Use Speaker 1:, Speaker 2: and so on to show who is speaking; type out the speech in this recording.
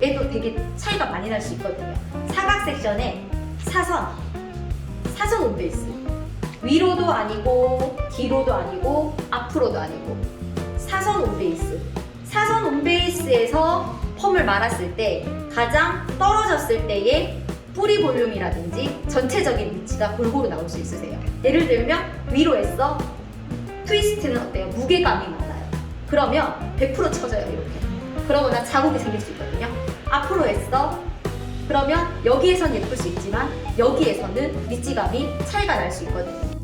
Speaker 1: 얘도 되게 차이가 많이 날 수 있거든요. 사각 섹션에 사선, 사선 온베이스. 위로도 아니고, 뒤로도 아니고, 앞으로도 아니고. 사선 온베이스. 사선 온베이스에서 펌을 말았을 때 가장 떨어졌을 때의 뿌리 볼륨이라든지 전체적인 위치가 골고루 나올 수 있으세요. 예를 들면 위로 했어. 트위스트는 어때요? 무게감이 많아요. 그러면 100% 쳐져요, 이렇게. 그러거나 자국이 생길 수 있거든요. 앞으로 했어. 그러면 여기에선 예쁠 수 있지만 여기에서는 리치감이 차이가 날 수 있거든요.